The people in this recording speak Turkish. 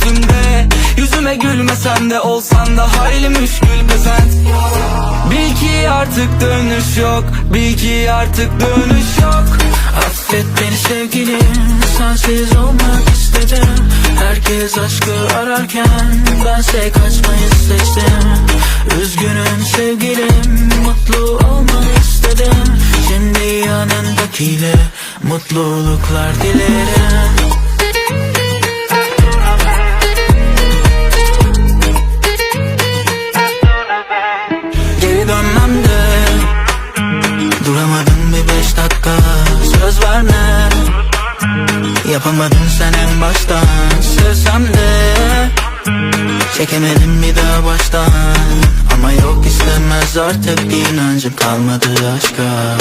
üstümde. Yüzüme gülmesen de Olsan da hayli müşkül pesent Bil ki artık dönüş yok Bil ki artık dönüş yok. Affet beni sevgilim Sensiz olmak istedim. Herkes aşkı ararken Bense kaçmayı seçtim. Üzgünüm sevgilim Mutlu olmanı istedim. Şimdi yanındakiyle Mutluluklar dilerim Söz verme. Yapamadın sen en baştan Sevsem de Çekemedim bir daha baştan. Ama yok istemez artık inancım kalmadı aşka